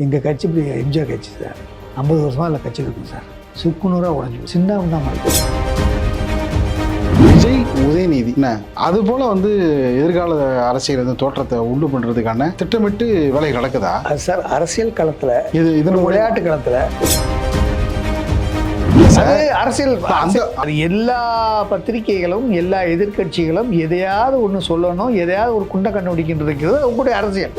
எங்கள் கட்சி இப்படி எம்ஜிஆர் கட்சி சார். ஐம்பது வருஷமா இல்லை கட்சி இருக்கும் சார். சுக்குநூறாக உடஞ்சி சின்ன தான் மாதிரி விஜய் உதயநிதி. என்ன? அது போல வந்து எதிர்கால அரசியல் வந்து தோற்றத்தை உண்டு பண்றதுக்கான திட்டமிட்டு வேலை நடக்குதா? சார் அரசியல் களத்தில் இது இதன் விளையாட்டு களத்தில் அரசியல் அந்த- எல்லா பத்திரிகைகளும் எல்லா எதிர்க்கட்சிகளும் எதையாவது ஒன்று சொல்லணும் எதையாவது ஒரு குண்டை கண்டுபிடிக்கின்றதுங்கிறது உங்களுடைய அரசியல்.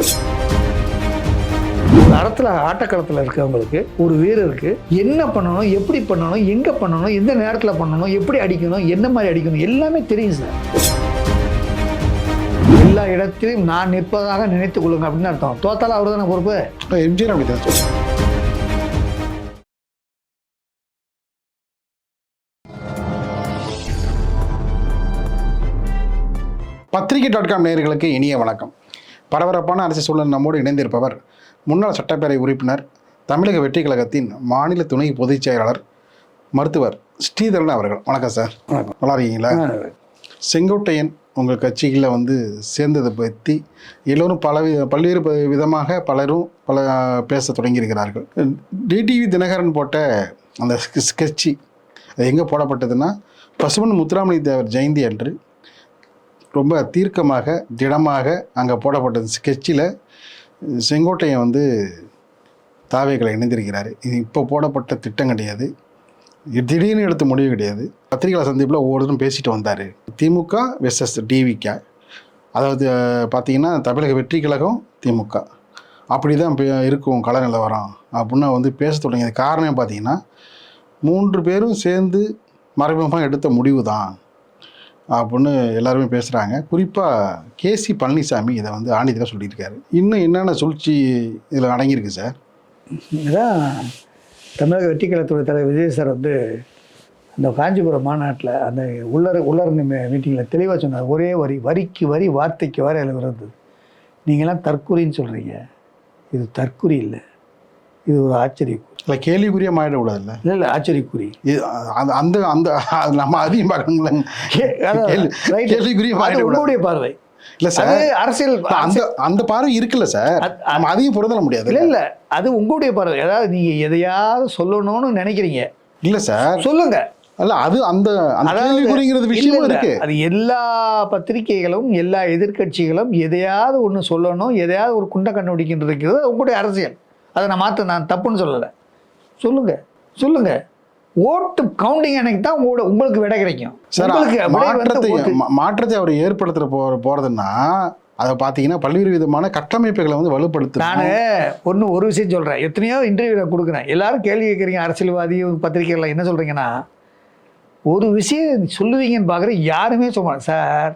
அறத்தில் ஆட்டக்களத்தில் இருக்கவங்களுக்கு ஒரு வீரருக்கு என்ன பண்ணணும் எப்படி பண்ணணும் எங்கே பண்ணணும் எந்த நேரத்தில் பண்ணணும் எப்படி அடிக்கணும் என்ன மாதிரி அடிக்கணும் எல்லாமே தெரியும் சார். எல்லா இடத்திலும் நான் நிற்பதாக நினைத்துக் கொள்ளுங்க அப்படின்னு அர்த்தம். தோத்தால அவர் தானே பொறுப்பு? எம்ஜிஆர் அப்படிதான் பத்திரிகை டாட் காம் நேயர்களுக்கு இனிய வணக்கம். பரபரப்பான அரசு சூழல் நம்மோடு இணைந்திருப்பவர் முன்னாள் சட்டப்பேரவை உறுப்பினர் தமிழக வெற்றி கழகத்தின் மாநில துணை பொதுச் செயலாளர் மருத்துவர் ஸ்ரீதரன் அவர்கள். வணக்கம் சார். நல்லா இருக்கீங்களா? செங்கோட்டையன் உங்கள் கட்சிகளில் வந்து சேர்ந்ததை பற்றி எல்லோரும் பல வி- பல்வேறு விதமாக பலரும் பல பேச தொடங்கியிருக்கிறார்கள். டிடிவி தினகரன் போட்ட அந்த ஸ்கெட்சி அது எங்கே போடப்பட்டதுன்னா பசுமன் முத்துராமலிங்க தேவர் ஜெயந்தி அன்று ரொம்ப தீர்க்கமாக திடமாக அங்கே போடப்பட்ட ஸ்கெட்சில் செங்கோட்டையன் வந்து தாவேகளை இணைந்திருக்கிறார். இது இப்போ போடப்பட்ட திட்டம் கிடையாது. திடீர்னு எடுத்த முடிவு கிடையாது. பத்திரிகை சந்திப்பில் ஒவ்வொருத்தரும் பேசிட்டு வந்தார். திமுக வெர்சஸ் டிவிக அதாவது பார்த்திங்கன்னா பார்த்தீங்கன்னா தமிழக வெற்றி கழகம் திமுக. அப்படி தான் இப்போ இருக்கும் கள நிலவரம் அப்படின்னு வந்து பேச தொடங்கியது. காரணம் பார்த்தீங்கன்னா மூன்று பேரும் சேர்ந்து மறைமுகமாக எடுத்த முடிவு தான் அப்படின்னு எல்லாருமே பேசுகிறாங்க குறிப்பாக கேசி பழனிசாமி இதை வந்து ஆணிதில் சொல்லியிருக்காரு. இன்னும் என்னென்ன சூழ்ச்சி இதில் அடங்கியிருக்கு சார்? இதான் தமிழக வெற்றிக்கழகத்துடைய தலைவர் விஜய் சார் வந்து அந்த காஞ்சிபுரம் மாநாட்டில் அந்த உள்ளர உள்ளரங்க மீட்டிங்கில் தெளிவாக சொன்னார். ஒரே வரி வரிக்கு வரி வார்த்தைக்கு வர எழுதுறது. நீங்களாம் தற்கொலைன்னு சொல்கிறீங்க இது தற்கொலை இல்லை. இது ஒரு ஆச்சரியக்குறி இல்லை கேள்விக்குரிய மாறிடக்கூடாதுல்ல இல்லை இல்லை ஆச்சரியக்குறி. இது அந்த அந்த அந்த நம்ம அதையும் பார்க்கணுங்களே கே- அதான் கேள்வி- right. கேள்விக்குரிய உங்களுடைய பார்வை. இல்ல சார் அரசியல் அந்த அந்த பார்வை இருக்குல்ல சார்? நம்ம அதையும் புரிதல முடியாது இல்லை? இல்லை அது உங்களுடைய பார்வை. அதாவது நீங்கள் எதையாவது சொல்லணும்னு நினைக்கிறீங்க. இல்ல சார். சொல்லுங்க. அல்ல அது அந்த கேள்விக்குறிங்கிறது விஷயமும். இருக்கு. அது எல்லா பத்திரிகைகளும் எல்லா எதிர்க்கட்சிகளும் எதையாவது ஒன்று சொல்லணும் எதையாவது ஒரு குண்டை கண்டுபிடிக்கின்றதுங்கிறது உங்களுடைய அரசியல். அதை நான் மாற்ற நான் தப்புன்னு சொல்லலை. சொல்லுங்க சொல்லுங்க. ஓட்டு கவுண்டிங் அன்னைக்கு தான் உங்களோட உங்களுக்கு விடை கிடைக்கும். சார் மாற்றத்தை மாற்றத்தை அவர் ஏற்படுத்துற போ போறதுன்னா அதை பார்த்தீங்கன்னா பல்வேறு விதமான கட்டமைப்புகளை வந்து வலுப்படுத்து நான் ஒன்று ஒரு விஷயம் சொல்கிறேன் எத்தனையோ இன்டர்வியூ கொடுக்குறேன். எல்லாரும் கேள்வி கேட்குறீங்க அரசியல்வாதி பத்திரிகைகள் என்ன சொல்கிறீங்கன்னா ஒரு விஷயம் சொல்லுவீங்கன்னு பார்க்குறேன் யாருமே சொல்ல மாட்டேன் சார்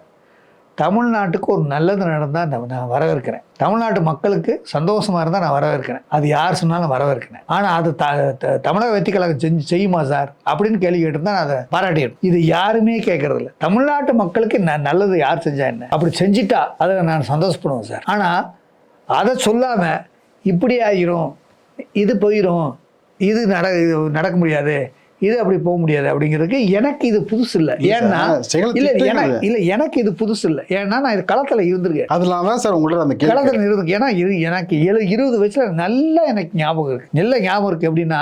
தமிழ்நாட்டுக்கு ஒரு நல்லது நடந்தால் நான் நான் வரவேற்கிறேன். தமிழ்நாட்டு மக்களுக்கு சந்தோஷமாக இருந்தால் நான் வரவேற்கிறேன். அது யார் சொன்னாலும் வரவேற்கிறேன். ஆனால் அது த த- தமிழக வெற்றி கழகம் செஞ்சு செய்யுமா சார்? அப்படின்னு கேள்வி கேட்டிருந்தா நான் அதை பாராட்டிடுறேன் இது யாருமே கேட்கறது இல்லை தமிழ்நாட்டு மக்களுக்கு நான் நல்லது யார் செஞ்சா என்ன? அப்படி செஞ்சிட்டா அதை நான் சந்தோஷப்படுவேன் சார். ஆனால் அதை சொல்லாமல் இப்படி ஆகிரும் இது போயிடும் இது நட இது நடக்க முடியாது இது அப்படி போக முடியாது அப்படிங்கிறதுக்கு எனக்கு இது புதுசு இல்லை. ஏன்னா இல்லை எனக்கு இல்லை எனக்கு இது புதுசு இல்லை. ஏன்னா நான் இது களத்தில் இருந்திருக்கேன். அதனால தான் சார் உங்கள்ட்ட அந்த களத்தில் இருக்கு ஏன்னா இது எனக்கு எழு இருபது வயசுல நல்லா எனக்கு ஞாபகம் இருக்கு. நல்ல ஞாபகம் இருக்கு எப்படின்னா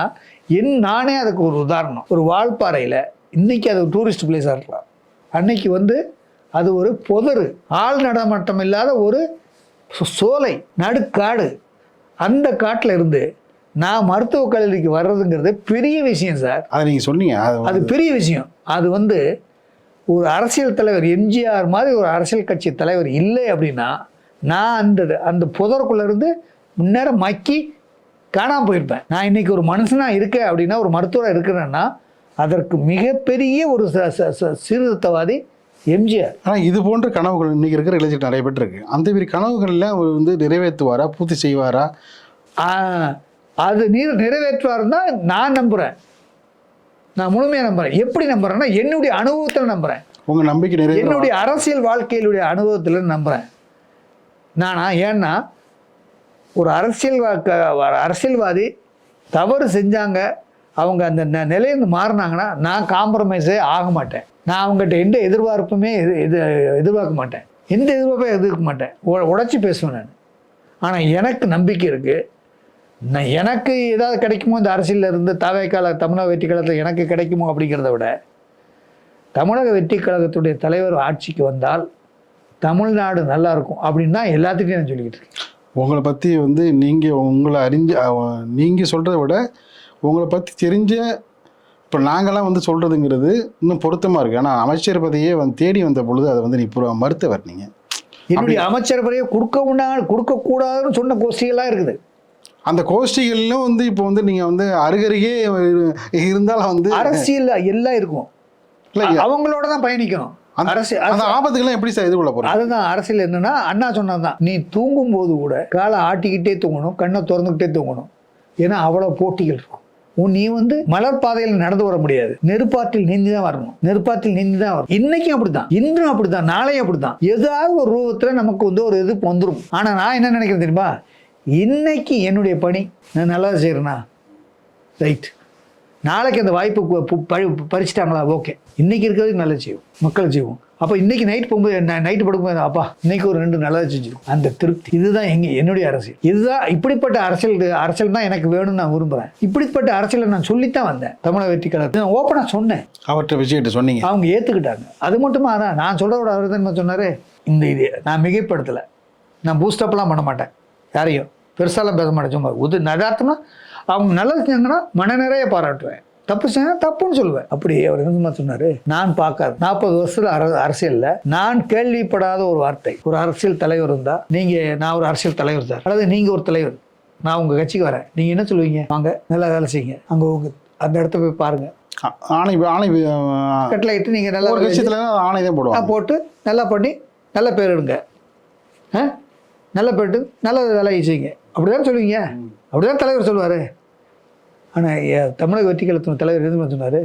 என் நானே அதுக்கு ஒரு உதாரணம். ஒரு வால்பாறையில் இன்னைக்கு அது டூரிஸ்ட் பிளேஸாக இருக்கலாம். அன்னைக்கு வந்து அது ஒரு பொதரு ஆள் நடமாட்டம் இல்லாத ஒரு சோலை நடுக்காடு. அந்த காட்டில் இருந்து நான் மருத்துவக் கல்லூரிக்கு வர்றதுங்கிறது பெரிய விஷயம் சார். அதை நீங்க சொன்னீங்க. அது பெரிய விஷயம். அது வந்து ஒரு அரசியல் தலைவர் எம்ஜிஆர் மாதிரி ஒரு அரசியல் கட்சி தலைவர் இல்லை அப்படின்னா நான் அந்த அந்த புதருக்குள்ள இருந்து முன்னேற மக்கி காணாமல் போயிருப்பேன். நான் இன்னைக்கு ஒரு மனுஷனா இருக்கேன் அப்படின்னா ஒரு மருத்துவராக இருக்கிறேன்னா அதற்கு மிகப்பெரிய ஒரு ச- சீர்திருத்தவாதி எம்ஜிஆர். ஆனா இது போன்ற கனவுகள் இன்னைக்கு இருக்கிற இளைஞர் நிறைய பேர் இருக்கு. அந்த மாதிரி கனவுகள்ல அவர் வந்து நிறைவேற்றுவாரா பூர்த்தி செய்வாரா? அது நீர் நிறைவேற்றுவாருன்னு தான் நான் நம்புகிறேன் நான் முழுமையாக நம்புகிறேன் எப்படி நம்புறேன்னா என்னுடைய அனுபவத்தில் நம்புகிறேன் உங்க நம்பிக்கை என்னுடைய அரசியல் வாழ்க்கையிலுடைய அனுபவத்தில் நம்புகிறேன் நானா ஏன்னா ஒரு அரசியல் அரசியல்வாதி தவறு செஞ்சாங்க அவங்க அந்த நிலையிலிருந்து மாறினாங்கன்னா நான் காம்ப்ரமைஸே ஆக மாட்டேன். நான் அவங்ககிட்ட எந்த எதிர்பார்ப்புமே எது எது எதிர்பார்க்க மாட்டேன். எந்த எதிர்பார்ப்பையும் எதிர்க்க மாட்டேன். உ- உடைச்சி பேசுவேன் நான். ஆனால் எனக்கு நம்பிக்கை இருக்குது நான் எனக்கு ஏதாவது கிடைக்குமோ இந்த அரசியலில் இருந்து தாவேக்கால தமிழக வெற்றி கழகத்தில் எனக்கு கிடைக்குமோ அப்படிங்கிறத விட தமிழக வெற்றி கழகத்துடைய தலைவர் ஆட்சிக்கு வந்தால் தமிழ்நாடு நல்லா இருக்கும் அப்படின்னு தான் எல்லாத்துட்டையும் நான் சொல்லிக்கிட்டு இருக்கேன். உங்களை பற்றி வந்து நீங்கள் உங்களை அறிஞ்ச நீங்கள் சொல்கிறத விட உங்களை பற்றி தெரிஞ்ச இப்போ நாங்களாம் வந்து சொல்கிறதுங்கிறது இன்னும் பொருத்தமாக இருக்குது ஆனால் அமைச்சர் பதவியே வந்து தேடி வந்த பொழுது அதை வந்து நீ மறுத்தவர் நீங்கள் என்னுடைய அமைச்சர் பதவியை கொடுக்க உண்டா கொடுக்கக்கூடாதுன்னு சொன்ன கோஷ்டிகள்லாம் இருக்குது. அந்த கோஷ்டிகளிலும் வந்து இப்போ வந்து நீங்கள் வந்து அருகருகே இரு- இருந்தாலும் வந்து அரசியல் எல்லாம் இருக்கும். இல்லை அவங்களோட தான் பயணிக்கணும். அந்த- அரசியல் அந்த ஆபத்துக்கெல்லாம் எப்படி சார் எதிர்கொள்ள போகிறோம் அதுதான் அரசியல் என்னன்னா அண்ணா சொன்னதுதான் நீ தூங்கும் போது கூட காலை ஆட்டிக்கிட்டே தூங்கணும் கண்ணை திறந்துக்கிட்டே தூங்கணும். ஏன்னா அவ்வளோ போட்டிகள் இருக்கும். உன் நீ வந்து மலர் பாதையில் நடந்து வர முடியாது. நெருப்பாற்றில் நீந்தி தான் வரணும். நெருப்பாற்றில் நீந்தி தான் வரும் இன்னைக்கும் அப்படிதான் இன்றும் அப்படிதான் நாளையும் அப்படிதான் ஏதாவது ஒரு ரூபத்தில் நமக்கு வந்து ஒரு எதிர்ப்பு வந்துடும் ஆனால் நான் என்ன நினைக்கிறேன் தெரியுமா? இன்னைக்கு என்னுடைய பணி. நான் நல்லா செய்கிறேன்னா ரைட் நாளைக்கு அந்த வாய்ப்பு பறிச்சிட்டாங்களா? ஓகே இன்னைக்கு இருக்கிறது நல்லது செய்வோம். மக்கள் செய்வோம். அப்போ இன்னைக்கு நைட் போகும்போது நைட்டு படுக்கும்போது அப்பா இன்னைக்கு ஒரு ரெண்டு நல்லது செஞ்சிருக்கும். அந்த திருப்தி. இதுதான் எங்க என்னுடைய அரசியல். இதுதான் இப்படிப்பட்ட அரசியல் அரசியல் தான் எனக்கு வேணும்னு நான் விரும்புகிறேன் இப்படிப்பட்ட அரசியலை நான் சொல்லித்தான் வந்தேன். தமிழக வெற்றி கழகத்தை நான் ஓப்பனாக சொன்னேன். அவர்கிட்ட விஷயத்தை சொன்னீங்க. அவங்க ஏற்றுக்கிட்டாங்க அது மட்டுமா? அதான். நான் சொல்கிறோட அவர் தான் சொன்னார்? இந்த இது நான் மிகைப்படுத்தலை. நான் பூஸ்டப்லாம் பண்ண மாட்டேன். யாரையும்? பெருசாலாம் பேச மாட்டேன் சும்மா. உது நதார்த்தம்னா அவங்க நல்லது செஞ்சாங்கன்னா மன நிறைய பாராட்டுவேன். தப்பு செஞ்சா தப்புன்னு சொல்லுவேன். அப்படி அவர் என்ன சொன்னார் நான் பார்க்காது நாற்பது வருஷத்துல அர அரசியலில் நான் கேள்விப்படாத ஒரு வார்த்தை. ஒரு அரசியல் தலைவர் இருந்தால் நீங்கள் நான் ஒரு அரசியல் தலைவர் சார். அல்லது நீங்கள் ஒரு தலைவர். நான் உங்கள் கட்சிக்கு வரேன். நீங்கள் என்ன சொல்லுவீங்க? வாங்க நல்லா வேலை செய்யுங்க. அங்கே உங்க அந்த இடத்த போய் பாருங்கள் ஆ- ஆணை ஆணை இட்டு நீங்கள் நல்லா ஒரு விஷயத்துல ஆணை தான் ஆ, போடுவாங்க. போட்டு நல்லா பண்ணி நல்ல பேர் எடுங்க. ஆ? நல்ல போயிட்டு நல்ல வேலை செய்யுங்க. அப்படி தான் சொல்லுவீங்க. அப்படி தான் தலைவர் சொல்லுவார். ஆனால் தமிழக வெற்றி கழகத்தின் தலைவர் எதுவும் சொன்னார்?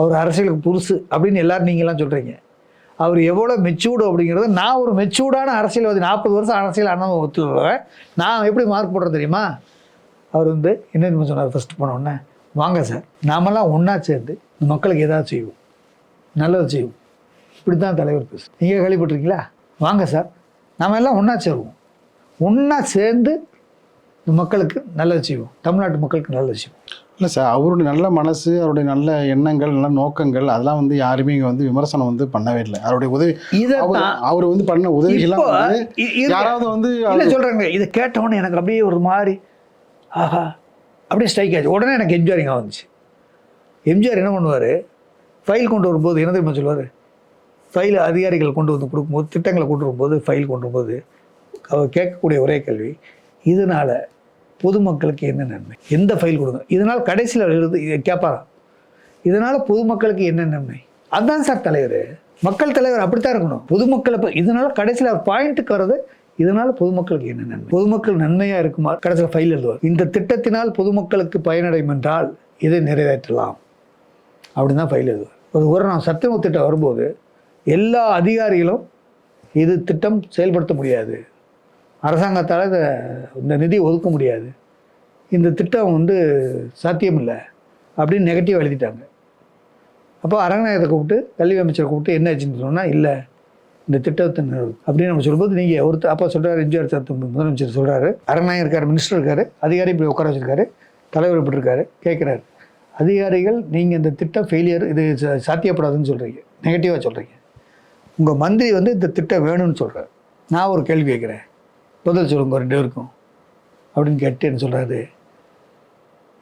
அவர் அரசியலுக்கு புதுசு அப்படின்னு எல்லோரும் நீங்களாம் சொல்கிறீங்க அவர் எவ்வளோ மெச்சூர்டு அப்படிங்கிறத நான் ஒரு மெச்சூர்டான அரசியல்வாதி நாற்பது வருஷம் அரசியல் அண்ணன் ஒத்துழைவேன் நான் எப்படி மார்க் போடுறது தெரியுமா? அவர் வந்து என்ன சொன்னார் ஃபஸ்ட் போன உடனே? வாங்க சார் நாமெல்லாம் ஒன்றா சேர்ந்து மக்களுக்கு ஏதாவது செய்வோம். நல்லது செய்வோம். இப்படி தான் தலைவர் பேசு நீங்கள் கேள்விப்பட்டிருக்கீங்களா? வாங்க சார் நாம எல்லாம் ஒன்றா சேருவோம். ஒன்றா சேர்ந்து இந்த மக்களுக்கு நல்லது செய்வோம். தமிழ்நாட்டு மக்களுக்கு நல்லது செய்வோம். இல்லை சார் அவருடைய நல்ல மனசு அவருடைய நல்ல எண்ணங்கள் நல்ல நோக்கங்கள் அதெல்லாம் வந்து யாருமே இங்கே வந்து விமர்சனம் வந்து பண்ணவே இல்லை. அவருடைய உதவி அவர் வந்து பண்ண உதவிகள்லாம். யாராவது வந்து இல்லை சொல்கிறாங்க இதை கேட்டவொடனே எனக்கு அப்படியே ஒரு மாதிரி ஆஹா அப்படியே ஸ்ட்ரைக் ஆச்சு. உடனே எனக்கு எம்ஜிஆர் இங்கே வந்துச்சு. எம்ஜிஆர் என்ன பண்ணுவார்? ஃபைல் கொண்டு வரும்போது என்ன தெரியுமா சொல்லுவார்? ஃபைல் அதிகாரிகள் கொண்டு வந்து கொடுக்கும்போது திட்டங்களை கொண்டு வரும்போது ஃபைல் கொண்டு வரும்போது அவர் கேட்கக்கூடிய ஒரே கேள்வி இதனால் பொதுமக்களுக்கு என்ன நன்மை? எந்த ஃபைல் கொடுங்க? இதனால் கடைசியில் எழுது இதை கேட்பாராம். இதனால் பொதுமக்களுக்கு என்ன நன்மை? அதுதான் சார் தலைவர். மக்கள் தலைவர் அப்படித்தான் இருக்கணும். பொதுமக்களை இப்போ இதனால் கடைசியில் அவர் பாயிண்ட்டுக்கு வர்றது இதனால் பொதுமக்களுக்கு என்ன நன்மை? பொதுமக்கள் நன்மையாக இருக்குமா? கடைசியில் ஃபைல் எழுதுவார். இந்த திட்டத்தினால் பொதுமக்களுக்கு பயனடையும் என்றால் இதை நிறைவேற்றலாம். அப்படின்னு தான் ஃபைல் எழுதுவார். ஒரு ஒரு நாள் சத்தியமுக திட்டம் வரும்போது எல்லா அதிகாரிகளும் இது திட்டம் செயல்படுத்த முடியாது. அரசாங்கத்தால் இதை இந்த நிதி ஒதுக்க முடியாது. இந்த திட்டம் வந்து சாத்தியமில்லை அப்படின்னு நெகட்டிவ் எழுதிட்டாங்க. அப்போ அரங்கநாயகத்தை கூப்பிட்டு கல்வி அமைச்சரை கூப்பிட்டு என்ன ஆச்சுன்னு சொன்னால் இல்லை இந்த திட்டத்தை அப்படின்னு நம்ம சொல்லும்போது நீங்கள் ஒருத்தர் அப்போ சொல்கிறார் எம்ஜிஆர் சார் முதலமைச்சர் சொல்கிறாரு அரங்கநாயகம் இருக்கார் மினிஸ்டர் இருக்கார் அதிகாரி இப்படி உட்கார வச்சுருக்காரு தலைவர் இப்படி இருக்காரு கேட்குறாரு அதிகாரிகள் நீங்கள் இந்த திட்டம் ஃபெயிலியர் இது சா- சாத்தியப்படாதுன்னு சொல்கிறீங்க நெகட்டிவாக சொல்கிறீங்க உங்கள் மந்திரி வந்து இந்த திட்டம் வேணும்னு சொல்கிறார் நான் ஒரு கேள்வி கேட்குறேன். பதில் சொல்லுங்க ரெண்டு பேருக்கும். அப்படின்னு கேட்டு என்ன சொல்கிறாரு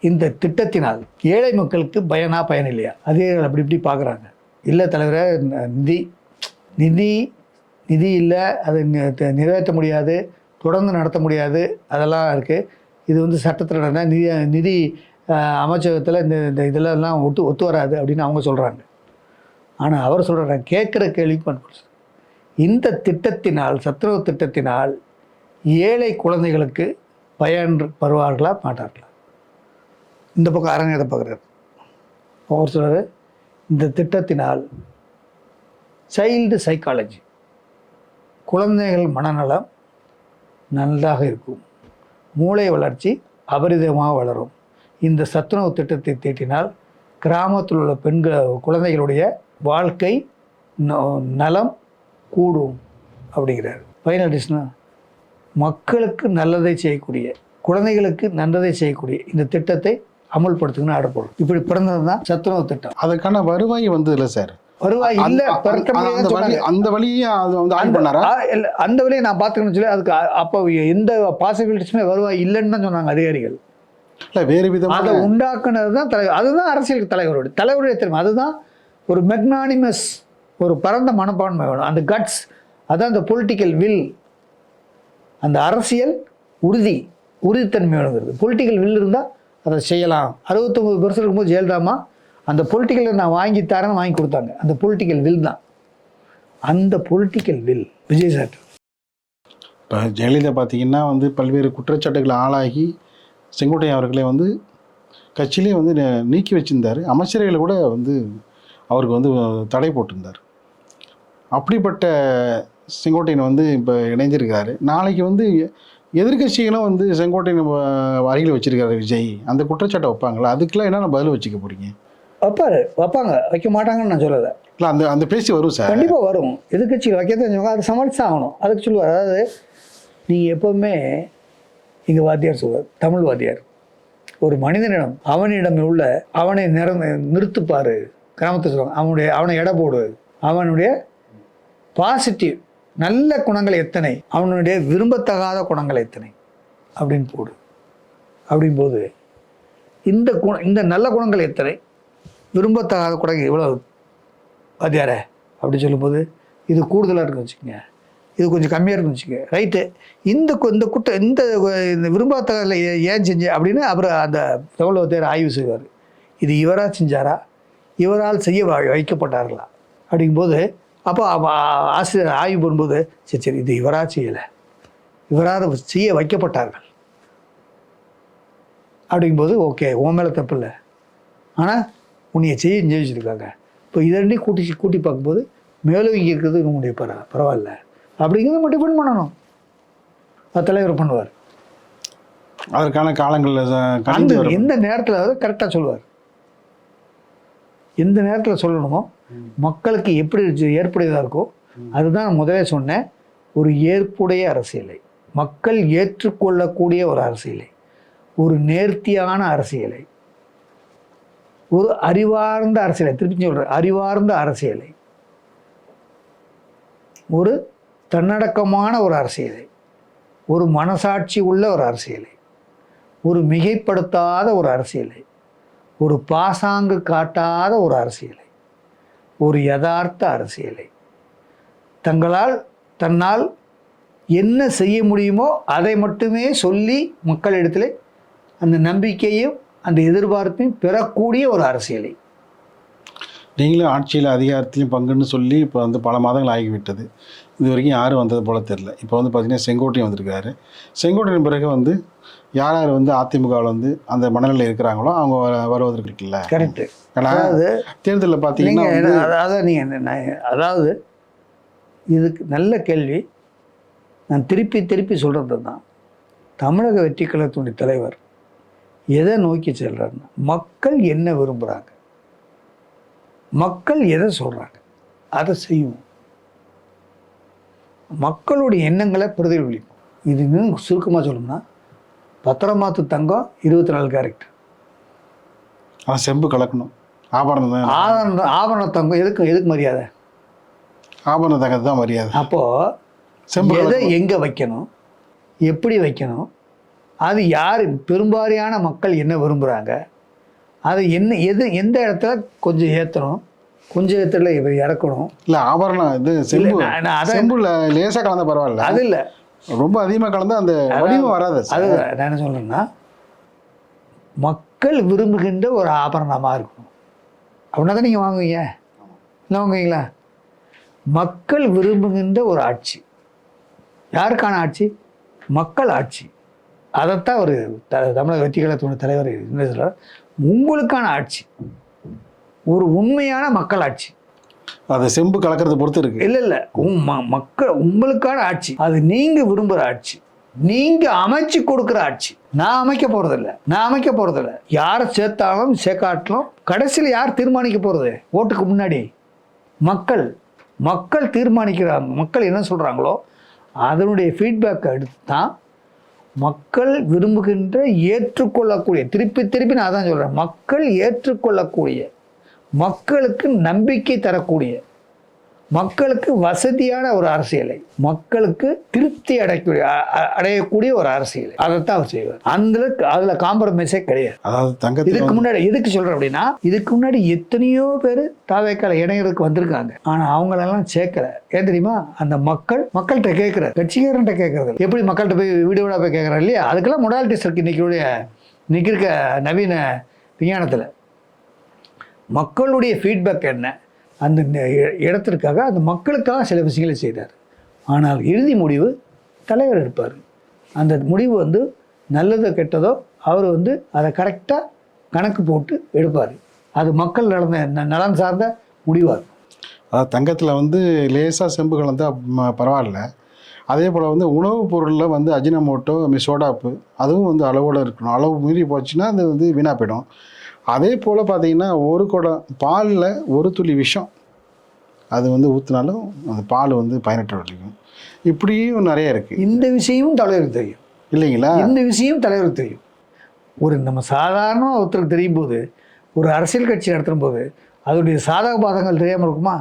இந்த திட்டத்தினால் ஏழை மக்களுக்கு பயனா பயன் இல்லையா? அதே அப்படி இப்படி பார்க்குறாங்க. இல்லை தலைவரே நிதி நிதி நிதி இல்லை அதை நிறைவேற்ற முடியாது தொடர்ந்து நடத்த முடியாது அதெல்லாம் இருக்குது இது வந்து சட்டத்தில் நடந்தால் நிதி நிதி அமைச்சகத்தில் இந்த இந்த இதெல்லாம் ஒத்து ஒத்து வராது அப்படின்னு அவங்க சொல்கிறாங்க ஆனால் அவர் சொல்கிறாங்க கேட்குற கேள்விக்கு பதில் இந்த திட்டத்தினால் சத்துணவு திட்டத்தினால் ஏழை குழந்தைகளுக்கு பயன் வருவார்களா மாட்டார்களா? இந்த பக்கம் அரங்கத்தை பார்க்குறாரு. அவர் சொல்கிறார் இந்த திட்டத்தினால் சைல்டு சைக்காலஜி குழந்தைகள் மனநலம் நன்றாக இருக்கும். மூளை வளர்ச்சி அபரிதமாக வளரும். இந்த சத்துணவு திட்டத்தை தீட்டினால் கிராமத்தில் உள்ள பெண்கள் குழந்தைகளுடைய வாழ்க்கை நலம் கூடும் அப்படிங்கிறார். ஃபைனல் டிஷ்னா மக்களுக்கு நல்லதை செய்யக்கூடிய குழந்தைகளுக்கு நல்லதை செய்யக்கூடிய இந்த திட்டத்தை அமல்படுத்துங்கன்னு ஆர்டர் போடும் இப்படி பிறந்தது தான் சத்துணவு திட்டம். அதுக்கான வருவாய் வந்து இல்லை சார். வருவாய் இல்ல அந்த- வழியை அது வந்து ஆன் பண்ணாரா? இல்ல, அந்த வழியை நான் பார்த்துக்கணும்னு சொல்லி அதுக்கு அப்போ எந்த பாசிபிலிட்டிஸுமே வருவாய் இல்லைன்னு தான் சொன்னாங்க அதிகாரிகள். இல்ல வேறு விதமாக அதை உண்டாக்குனது தான் தலைவர் அதுதான் அரசியல் தலைவருடைய தலைவருடைய திறமை. அதுதான் ஒரு மெக்னானிமஸ் ஒரு பரந்த மனப்பான்மை வேணும். அந்த கட்ஸ் அதான் அந்த பொலிட்டிக்கல் வில் அந்த அரசியல் உறுதி உறுதித்தன்மை வேணுங்கிறது. பொலிட்டிக்கல் வில் இருந்தால் அதை செய்யலாம். அறுபத்தொம்பது வருஷம் இருக்கும்போது ஜெயலலிதாமா அந்த பொலிட்டிக்கலை நான் வாங்கி தரேன்னு வாங்கி கொடுத்தாங்க. அந்த பொலிட்டிக்கல் வில் தான். அந்த பொலிட்டிக்கல் வில் விஜய் சார் இப்போ ஜெயலலிதா பார்த்தீங்கன்னா வந்து பல்வேறு குற்றச்சாட்டுகள் ஆளாகி செங்கோட்டையன் அவர்களை வந்து கட்சியிலே வந்து நீக்கி வச்சிருந்தார். அமைச்சர்களை கூட வந்து அவருக்கு வந்து தடை போட்டிருந்தார். அப்படிப்பட்ட செங்கோட்டையன் வந்து இப்போ இணைஞ்சிருக்காரு. நாளைக்கு வந்து எதிர்க்கட்சிகளும் வந்து செங்கோட்டையன் வ- அருகில் வச்சிருக்காரு விஜய். அந்த குற்றச்சாட்டை வைப்பாங்களா? அதுக்கெல்லாம் என்னென்ன பதில் வச்சுக்க போறீங்க? வைப்பாரு. வைப்பாங்க. வைக்க மாட்டாங்கன்னு நான் சொல்லலை. இல்லை அந்த அந்த பேசி வரும் சார். கண்டிப்பாக வரும். எதிர்கட்சிகள் வைக்க தெரிஞ்சவங்க அதை சமாளிச்சு ஆகணும் அதுக்கு சொல்லுவார். அதாவது நீங்கள் எப்போவுமே எங்கள் வாத்தியார் சொல்வார் தமிழ் வாத்தியார். ஒரு மனிதனிடம் அவனிடம் உள்ள அவனை நிற நிறுத்துப்பார். கிராமத்தை சொல்லுவாங்க. அவனுடைய அவனை எடை போடுவது. அவனுடைய பாசிட்டிவ் நல்ல குணங்கள் எத்தனை? அவனுடைய விரும்பத்தகாத குணங்கள் எத்தனை? அப்படின்னு போடு. அப்படின்போது இந்த குண இந்த நல்ல குணங்கள் எத்தனை? விரும்பத்தகாத குணங்கள் இவ்வளோ வாத்தியாரே அப்படின்னு சொல்லும்போது இது கூடுதலாக இருக்குன்னு வச்சுக்கோங்க. இது கொஞ்சம் கம்மியாக இருக்குன்னு வச்சுக்கோங்க. ரைட்டு இந்த கு- இந்த குட்டை இந்த இந்த விரும்பாத்ததில் ஏன் செஞ்சு அப்படின்னு அப்புறம் அந்த எவ்வளோ வாத்தியார் ஆய்வு செய்வார். இது இவராக செஞ்சாரா? இவரால் செய்ய வைக்கப்பட்டார்களா? அப்படிங்கும்போது அப்போ ஆசிரியர் ஆய்வு பண்ணும்போது சரி சரி இது இவராக செய்யலை. இவரால் செய்ய வைக்கப்பட்டார்கள். அப்படிங்கும்போது ஓகே உன் மேலே தப்பு இல்லை. ஆனால் உன்னைய செய்ய செஞ்சு வச்சுருக்காங்க. இப்போ இதை ரெண்டையும் கூட்டி கூட்டி பார்க்கும்போது மேலும் இங்கே இருக்கிறது உன்னுடைய பர பரவாயில்ல. அப்படிங்கிறத மட்டும் டிபெண்ட் பண்ணணும். தலைவர் பண்ணுவார். அதற்கான காலங்களில் அந்த எந்த நேரத்தில் கரெக்டாக சொல்லுவார் எந்த நேரத்தில் சொல்லணுமோ மக்களுக்கு எப்படி ஏற்புடையதாக இருக்கோ அதுதான் முதலே சொன்னேன். ஒரு ஏற்புடைய அரசியலை. மக்கள் ஏற்றுக்கொள்ளக்கூடிய ஒரு அரசியலை. ஒரு நேர்த்தியான அரசியலை. ஒரு அறிவார்ந்த அரசியலை. திருப்பி சொல்கிறேன் அறிவார்ந்த அரசியலை. ஒரு தன்னடக்கமான ஒரு அரசியலை. ஒரு மனசாட்சி உள்ள ஒரு அரசியலை. ஒரு மிகைப்படுத்தாத ஒரு அரசியலை. ஒரு பாசாங்கு காட்டாத ஒரு அரசியலை ஒரு யதார்த்த அரசியலை. தங்களால் தன்னால் என்ன செய்ய முடியுமோ அதை மட்டுமே சொல்லி மக்களிடத்தில் அந்த நம்பிக்கையும் அந்த எதிர்பார்ப்பையும் பெறக்கூடிய ஒரு அரசியலை. நீங்களும் ஆட்சியில் அதிகாரத்திலையும் பங்குன்னு சொல்லி இப்போ வந்து பல மாதங்கள் ஆகிவிட்டது. இது வரைக்கும் யாரும் வந்தது போல தெரில இப்போ வந்து பார்த்தீங்கன்னா செங்கோட்டையன் வந்திருக்காரு. செங்கோட்டையன் பிறகு வந்து யார் யார் வந்து அதிமுகவில் வந்து அந்த மனநிலையில் இருக்கிறாங்களோ அவங்க வர- வருவதற்கு இருக்குல்ல கரெக்டு அதாவது தேர்தலில் பார்த்தீங்கன்னா அதாவது நீங்கள் அதாவது இதுக்கு நல்ல கேள்வி. நான் திருப்பி திருப்பி சொல்கிறது தான். தமிழக வெற்றி கழகத்தினுடைய தலைவர் எதை நோக்கி செல்றாருன்னா மக்கள் என்ன விரும்புகிறாங்க மக்கள் எதை சொல்கிறாங்க அதை செய்வோம். மக்களுடைய எண்ணங்களை பிரதிபலிப்போம். இது இன்னும் சுருக்கமாக சொல்லணும்னா பத்திரமாத்து தங்கம் இருபத்தி நாலு அவன் செம்பு கலக்கணும். ஆபரணம் தான் ஆவரண ஆவரண தங்கம் எதுக்கு எதுக்கு மரியாதை? ஆபரண தங்கத்து தான் மரியாதை. அப்போது செம்பு எதை எங்கே வைக்கணும்? எப்படி வைக்கணும்? அது யார் பெரும்பாரியான மக்கள் என்ன விரும்புகிறாங்க அது என்ன எது எந்த இடத்துல கொஞ்சம் ஏற்றணும் கொஞ்சம் இடத்துல இவர் இறக்கணும். இல்லை ஆபரணம் இது செம்பு. இல்ல, அதான் செம்புல லேசாக கலந்தா பரவாயில்ல. அது இல்லை. ரொம்ப அதிகமாக கலந்தா அந்த வடிவம் வராது அது. நான் என்ன சொல்கிறேன்னா மக்கள் விரும்புகின்ற ஒரு ஆபரணமாக இருக்கணும். அப்படின்னா தான் நீங்கள் வாங்குவீங்க. என்ன வாங்குவீங்களா? மக்கள் விரும்புகின்ற ஒரு ஆட்சி. யாருக்கான ஆட்சி? மக்கள் ஆட்சி. அதைத்தான் ஒரு த தமிழக வெற்றி கழகத்தினுடைய தலைவர் என்ன சொல்றார்? உங்களுக்கான ஆட்சி. ஒரு உண்மையான மக்கள் ஆட்சி. அது செம்பு கலக்கிறத பொறுத்து இருக்கு. இல்லை இல்லை. மக்கள் உங்களுக்கான ஆட்சி. அது நீங்க விரும்புகிற ஆட்சி. நீங்க அமைச்சு கொடுக்குற ஆட்சி. நான் அமைக்க போறதில்ல. நான் அமைக்க போறதில்ல. யாரை சேர்த்தாலும் சேர்க்காட்டலும் கடைசியில் யார் தீர்மானிக்க போறது? ஓட்டுக்கு முன்னாடி. மக்கள். மக்கள் தீர்மானிக்கிறாங்க. மக்கள் என்ன சொல்கிறாங்களோ அதனுடைய ஃபீட்பேக்கை எடுத்து தான் மக்கள் விரும்புகின்ற ஏற்றுக்கொள்ளக்கூடிய திருப்பி திருப்பி நான் அதான் சொல்கிறேன் மக்கள் ஏற்றுக்கொள்ளக்கூடிய மக்களுக்கு நம்பிக்கை தரக்கூடிய மக்களுக்கு வசதியான ஒரு அரசியலை மக்களுக்கு திருப்தி அடையக்கூடிய அ- அ- அடையக்கூடிய ஒரு அரசியலை. அதைத்தான் அவர் செய்வார். அந்த அதில் காம்ப்ரமைஸே கிடையாது. அதாவது தங்கத்தில் இதுக்கு முன்னாடி எதுக்கு சொல்றேன் அப்படின்னா இதுக்கு முன்னாடி எத்தனையோ பேர் தாவேக்கால இணையருக்கு வந்திருக்காங்க. ஆனா அவங்களெல்லாம் சேர்க்கல. ஏன் தெரியுமா? அந்த மக்கள் மக்கள்கிட்ட கேட்கிற கட்சிக்காரன்ட்ட கேட்கறது எப்படி மக்கள்கிட்ட போய் வீடு வீடா போய் கேட்கறா இல்லையா? அதுக்கெல்லாம் மொடாலிட்டிஸ் இருக்கு. இன்னைக்கு இன்னைக்கு இருக்க நவீன விஞ்ஞானத்துல. மக்களுடைய ஃபீட்பேக் என்ன? அந்த இடத்திற்காக அந்த மக்களுக்காக சில விஷயங்களை செய்கிறார் ஆனால் இறுதி முடிவு தலைவர் எடுப்பார் அந்த முடிவு வந்து நல்லதோ கெட்டதோ அவர் வந்து அதை கரெக்டாக கணக்கு போட்டு எடுப்பார். அது மக்கள் நடந்த நலன் சார்ந்த முடிவாக இருக்கும் அதாவது தங்கத்தில் வந்து லேசாக செம்பு கலந்தா பரவாயில்ல. அதே போல் வந்து உணவுப் பொருளில் வந்து அஜினமோட்டோ சோடாப்பு அதுவும் வந்து அளவோடு இருக்கணும். அளவு மீறி போச்சுன்னா அது வந்து வீணாக போயிடும். அதே போல் பார்த்தீங்கன்னா ஒரு குடம் பாலில் ஒரு துளி விஷம். அது வந்து ஊற்றினாலும் அந்த பால் வந்து பயனற்ற வலிக்கும். இப்படியும் நிறைய இருக்குது இந்த விஷயமும் தலைவருக்கு தெரியும். இல்லைங்களா? இந்த விஷயம் தலைவருக்கு தெரியும். ஒரு நம்ம சாதாரணமாக ஒருத்தருக்கு தெரியும் போது ஒரு அரசியல் கட்சி நடத்தும் போது அதோடைய சாதக பாதங்கள் தெரியாமல் இருக்குமா?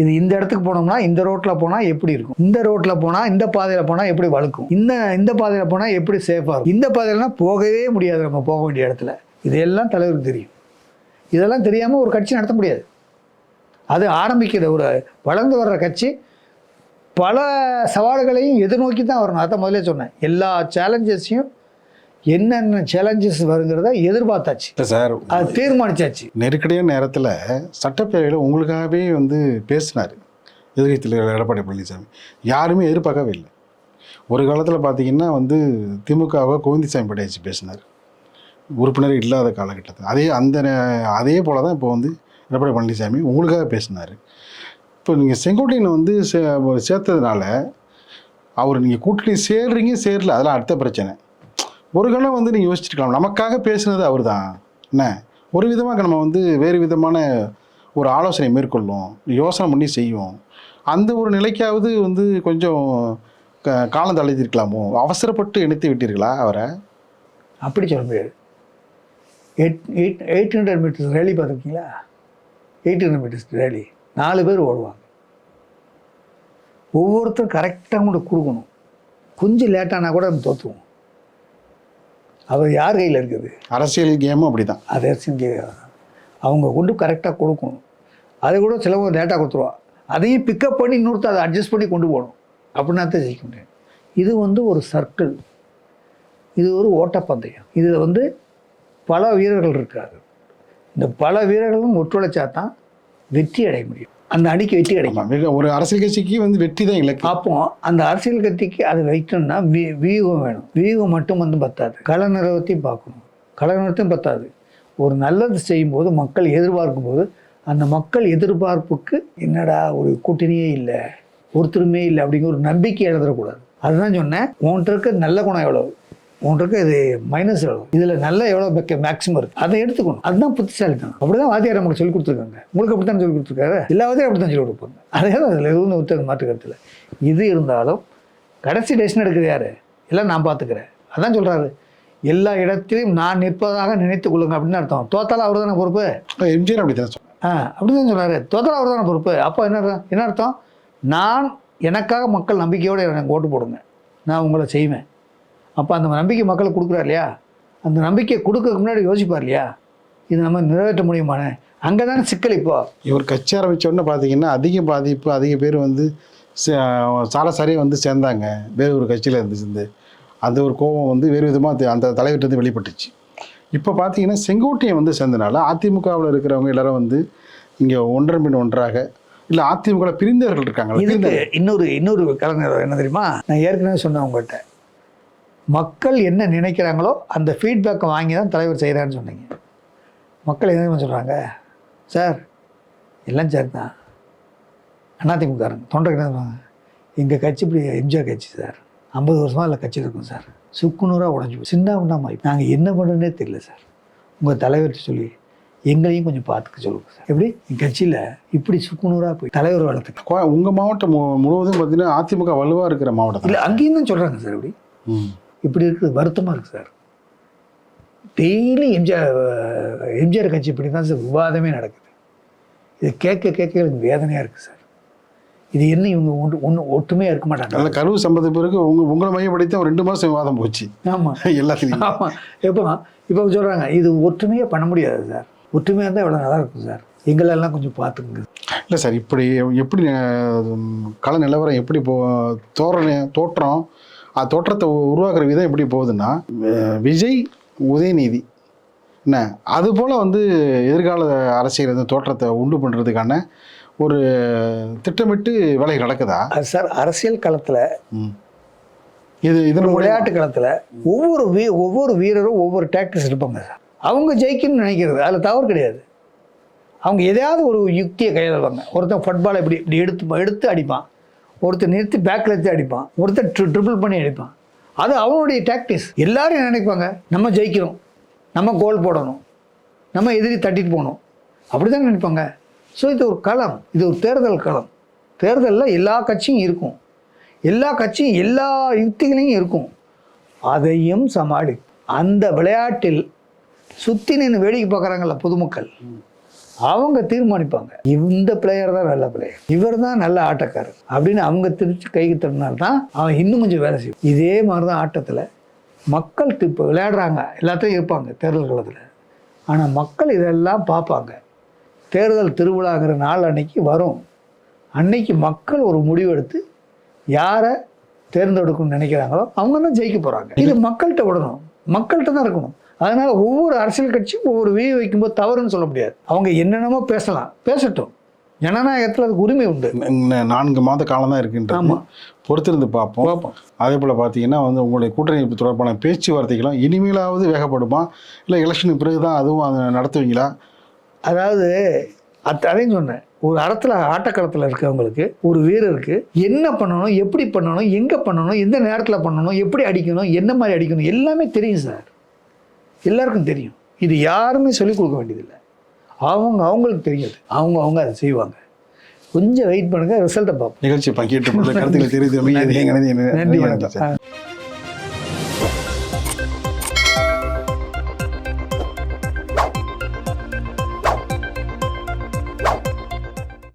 இது இந்த இடத்துக்கு போனோம்னா இந்த ரோட்டில் போனால் எப்படி இருக்கும்? இந்த ரோட்டில் போனால் இந்த பாதையில் போனால் எப்படி வழுக்கும்? இந்த இந்த பாதையில் போனால் எப்படி சேஃபாக இருக்கும்? இந்த பாதையிலனா போகவே முடியாது. நம்ம போக வேண்டிய இடத்துல. இதெல்லாம் தலைவருக்கு தெரியும். இதெல்லாம் தெரியாமல் ஒரு கட்சி நடத்த முடியாது. அது ஆரம்பிக்கிற ஒரு வளர்ந்து வர்ற கட்சி பல சவால்களையும் எதிர்நோக்கி தான் வரணும். அதான் முதல்ல சொன்னேன். எல்லா சேலஞ்சஸையும் என்னென்ன சேலஞ்சஸ் வருங்கிறத எதிர்பார்த்தாச்சு. சார் அது தீர்மானிச்சாச்சு. நெருக்கடியான நேரத்தில் சட்டப்பேரவையில் உங்களுக்காகவே வந்து பேசினார் எதிர்க்கட்சி தலைவர் எடப்பாடி பழனிசாமி. யாருமே எதிர்பார்க்கவே இல்லை. ஒரு காலத்தில் பார்த்தீங்கன்னா வந்து திமுகவை கோவிந்தசாமி படையாச்சி பேசினார். உறுப்பினர் இல்லாத காலகட்டத்தில். அதே அந்த நே- அதே போல தான் இப்போ வந்து எடப்பாடி பழனிசாமி உங்களுக்காக பேசினார். இப்போ நீங்கள் செங்கோட்டையனை வந்து சே சேர்த்ததுனால அவர் நீங்கள் கூட்டணி சேர்றீங்க சேரல அதெல்லாம் அடுத்த பிரச்சனை. ஒரு கணம் வந்து நீங்கள் யோசிச்சிருக்கலாம். நமக்காக பேசுனது அவர் தான் என்ன? ஒரு விதமாக நம்ம வந்து வேறு விதமான ஒரு ஆலோசனை மேற்கொள்ளும் யோசனை பண்ணி செய்வோம். அந்த ஒரு நிலைக்காவது வந்து கொஞ்சம் க காலம் தள்ளியிருக்கலாமோ? அவசரப்பட்டு இணைத்து விட்டீர்களா அவரை? அப்படி சொல்ல முடியாது. Eight eight eight hundred metres relay பார்த்துருக்கீங்களா? எயிட் ஹண்ட்ரட் மீட்டர்ஸ் ரேலி நாலு பேர் ஓடுவாங்க. ஒவ்வொருத்தரும் கரெக்டாக கூட கொடுக்கணும் கொஞ்சம் லேட்டானா கூட நம்ம தோற்றுவோம் அவர் யார் கையில் இருக்குது? அரசியல் கேமும் அப்படி தான் அதை செஞ்சு அவங்க கொண்டு கரெக்டாக கொடுக்கணும். அதை கூட சிலவங்க லேட்டாக கொடுத்துருவா. அதையும் பிக்கப் பண்ணி இன்னொருத்தர் அதை அட்ஜஸ்ட் பண்ணி கொண்டு போகணும். அப்படின்னா தான் ஜெயிக்க முடியும். இது வந்து ஒரு சர்க்கிள் இது ஒரு ஓட்டப்பந்தயம். இதில் வந்து பல வீரர்கள் இருக்காங்க இந்த பல வீரர்களும் ஒத்துழைச்சா தான் வெற்றி அடைய முடியும். அந்த அணிக்கு வெற்றி கிடைக்கும் மிக ஒரு அரசியல் கட்சிக்கு வந்து வெற்றி தான் இலக்கு. அப்போ அந்த அரசியல் கட்சிக்கு அதை வைக்கணும்னா வீ வியூகம் வேணும். வியூகம் மட்டும் வந்து பத்தாது. கள நிறுவத்தையும் பார்க்கணும். கள நிறுவத்தையும் பத்தாது. ஒரு நல்லது செய்யும்போது மக்கள் எதிர்பார்க்கும் போது அந்த மக்கள் எதிர்பார்ப்புக்கு என்னடா ஒரு கூட்டணியே இல்லை ஒருத்தருமே இல்லை அப்படிங்கிற ஒரு நம்பிக்கை எழுதக்கூடாது. அதுதான் சொன்னேன் உன்கிட்ட இருக்க நல்ல குணம் எவ்வளவு? இருக்க இது மைனஸ் எவ்வளவு இதில் நல்ல எவ்வளோ மேக்ஸிமம் இருக்குது அதை எடுத்துக்கணும். அதுதான் புத்திசாலித்தனம் அப்படிதான் வாத்தியார் நமக்கு சொல்லி கொடுத்துருக்காங்க. உங்களுக்கு அப்படி தான் சொல்லி கொடுத்துருக்காரு. எல்லா வாத்தியாரும் அப்படி தான் சொல்லி கொடுப்பாங்க அதே தான் அதில் எதுவும் ஒருத்தர் மாற்று கருத்தில் இது இருந்தாலும் கடைசி டெசிஷன் எடுக்கிறது யாரு? எல்லாம் நான் பார்த்துக்கிறேன். அதான் சொல்றாரு. எல்லா இடத்திலும் நான் நிற்பதாக நினைத்துக் கொள்ளுங்க அப்படின்னு அர்த்தம். தோத்தாலும் அவர் தானே பொறுப்பு? எம்ஜிஆர் அப்படி தான் சொன்னார். ஆ அப்படி தான் சொன்னாரு அவர் தானே பொறுப்பு? அப்போ என்ன அர்த்தம்? என்ன அர்த்தம்? நான் எனக்காக மக்கள் நம்பிக்கையோடு எனக்கு ஓட்டு போடுங்க. நான் உங்களை செய்வேன். அப்போ அந்த நம்பிக்கை மக்களுக்கு கொடுக்குறாரு இல்லையா? அந்த நம்பிக்கை கொடுக்கறதுக்கு முன்னாடி யோசிப்பார் இல்லையா? இது நம்ம நிறைவேற்ற முடியுமானே அங்கே தானே சிக்கல் இப்போ. இவர் கட்சி ஆரம்பிச்ச உடனே பார்த்தீங்கன்னா அதிக பாதிப்பு அதிக பேர் வந்து சாலசாரியாக வந்து சேர்ந்தாங்க. வேறு ஒரு கட்சியில் இருந்து சேர்ந்து. அந்த ஒரு கோபம் வந்து வேறு விதமாக அந்த தலைவர்கிட்ட வெளிப்பட்டுச்சு. இப்போ பார்த்தீங்கன்னா செங்கோட்டையன் வந்து சேர்ந்தனால அதிமுகவில் இருக்கிறவங்க எல்லாரும் வந்து இங்கே ஒன்றரை மீன் ஒன்றாக இல்லை அதிமுக பிரிந்தவர்கள் இருக்காங்களா? இதுக்கு இன்னொரு இன்னொரு கலைஞர் என்ன தெரியுமா? நான் ஏற்கனவே சொன்னேன் உங்கள்கிட்ட. மக்கள் என்ன நினைக்கிறாங்களோ அந்த ஃபீட்பேக்கை வாங்கி தான் தலைவர் செய்கிறான்னு சொன்னீங்க. மக்கள் என்ன சொல்கிறாங்க சார் எல்லாம் சரி தான். அதிமுககாரங்க தொண்டர்கள் என்ன சொல்லுவாங்க எங்கள் கட்சி இப்படி எம்ஜிஆர் கட்சி சார். ஐம்பது வருஷமாக இல்லை கட்சியில் இருக்கும் சார். சுக்குநூறாக உடஞ்சி சின்ன உண்டாமாய் நாங்கள் என்ன பண்ணுறதுனே தெரியல சார். உங்கள் தலைவர்கிட்ட சொல்லி எங்களையும் கொஞ்சம் பார்த்துக்க சொல்லுங்க சார். எப்படி? என் கட்சியில் இப்படி சுக்குநூறாக போய் தலைவர் வளர்த்துக்கு உங்கள் மாவட்டம் முழுவதும் பார்த்தீங்கன்னா அதிமுக வலுவாக இருக்கிற மாவட்டம் இல்லை அங்கேயும் தான் சொல்கிறாங்க சார் இப்படி ம். இப்படி இருக்குது வருத்தமாக இருக்குது சார். டெய்லி எம்ஜிஆர் எம்ஜிஆர் கட்சி இப்படி தான் சார் விவாதமே நடக்குது. இது கேட்க கேட்க எனக்கு வேதனையாக இருக்குது சார். இது என்ன இவங்க ஒன்று ஒன்று ஒற்றுமையாக இருக்க மாட்டாங்க? நல்ல கருவு சம்பந்த பிறகு உங்க உங்களை மையப்படுத்தி ஒரு ரெண்டு மாசம் விவாதம் போச்சு. ஆமாம் எல்லாத்துலையும். ஆமாம் எப்போ இப்போ சொல்கிறாங்க இது ஒற்றுமையாக பண்ண முடியாது சார். ஒற்றுமையாக இருந்தால் இவ்வளோ நல்லா இருக்கும் சார். எங்களெல்லாம் கொஞ்சம் பார்த்துக்குங்க. இல்லை சார் இப்படி எப்படி கள நிலவரம் எப்படி போ தோரண தோற்றம் அது தோற்றத்தை உருவாக்குற விதம் எப்படி போகுதுன்னா விஜய் உதயநிதி. என்ன? அது போல் வந்து எதிர்கால அரசியல் இந்த தோற்றத்தை உண்டு பண்ணுறதுக்கான ஒரு திட்டமிட்டு வேலை நடக்குதா? சார் அரசியல் களத்தில். இது இதன் விளையாட்டு களத்தில் ஒவ்வொரு வீ ஒவ்வொரு வீரரும் ஒவ்வொரு டாக்டிக்ஸ் இருப்பாங்க சார். அவங்க ஜெயிக்கணும்னு நினைக்கிறது அதில் தவறு கிடையாது. அவங்க எதையாவது ஒரு யுக்தியை கையாளுவாங்க. ஒருத்தன் ஃபுட்பாலை இப்படி இப்படி எடுத்து எடுத்து அடிப்பான். ஒருத்தர் நிறுத்தி பேக்கில் எடுத்து அடிப்பான். ஒருத்தர் ட்ரி ட்ரிபிள் பண்ணி அடிப்பான். அது அவனுடைய டாக்டிஸ் எல்லாரும் நினைப்பாங்க? நம்ம ஜெயிக்கணும் நம்ம கோல் போடணும். நம்ம எதிரி தட்டிட்டு போகணும். அப்படி தான் நினைப்பாங்க. ஸோ இது ஒரு களம். இது ஒரு தேர்தல் களம். தேர்தலில் எல்லா கட்சியும் இருக்கும். எல்லா கட்சியும் எல்லா யுக்திகளையும் இருக்கும். அதையும் சமாளி. அந்த விளையாட்டில் சுற்றி நின்று வேடிக்கை பார்க்குறாங்கள்ல பொதுமக்கள். அவங்க தீர்மானிப்பாங்க. இந்த பிளேயர் தான் நல்ல பிளேயர் இவர் தான் நல்ல ஆட்டக்காரர். அப்படின்னு அவங்க திருச்சி கைக்கு தட்டினால்தான் அவன் இன்னும் கொஞ்சம் வேலை செய்யும். இதே மாதிரி தான் ஆட்டத்தில் மக்கள் இப்போ விளையாடுறாங்க. எல்லாத்தையும் இருப்பாங்க தேர்தல் காலத்தில் ஆனால் மக்கள் இதெல்லாம் பார்ப்பாங்க. தேர்தல் திருவிழாங்கிற நாள் அன்னைக்கு வரும். அன்னைக்கு மக்கள் ஒரு முடிவெடுத்து யாரை தேர்ந்தெடுக்கணும்னு நினைக்கிறாங்களோ அவங்க தான் ஜெயிக்க போகிறாங்க இது மக்கள்கிட்ட விடணும். மக்கள்கிட்ட தான் இருக்கணும். அதனால் ஒவ்வொரு அரசியல் கட்சியும் ஒவ்வொரு வீ வைக்கும்போது தவறுன்னு சொல்ல முடியாது. அவங்க என்னென்னமோ பேசலாம். பேசட்டும். ஜனநாயகத்தில் அதுக்கு உரிமை உண்டு. நான்கு மாத காலம் தான் இருக்குன்றது. ஆமா. பொறுத்திருந்து பார்ப்போம். பார்ப்போம். அதே போல் பார்த்தீங்கன்னா வந்து உங்களுடைய கூட்டணி தொடர்பான பேச்சுவார்த்தைகளும் இனிமேலாவது வேகப்படுமா? இல்லை எலெக்ஷனுக்கு பிறகு தான் அதுவும் அதை நடத்துவீங்களா? அதாவது அது அதையும் சொன்னேன். ஒரு அறத்தில் ஆட்டக்களத்தில் இருக்கவங்களுக்கு ஒரு வீரருக்கு என்ன பண்ணணும் எப்படி பண்ணணும் எங்கே பண்ணணும் எந்த நேரத்தில் பண்ணணும் எப்படி அடிக்கணும் என்ன மாதிரி அடிக்கணும் எல்லாமே தெரியும் சார். எல்லாருக்கும் தெரியும். இது யாருமே சொல்லிக் கொடுக்க வேண்டியதில்லை. அவங்க அவங்களுக்கு தெரியாது. அவங்க அவங்க அதை செய்வாங்க. கொஞ்சம் வெயிட் பண்ணுங்கள் ரிசல்ட்டை பார்ப்போம். நிகழ்ச்சி பங்கேற்று கருத்துக்களை தெரிவித்து நன்றி. வணக்கம்.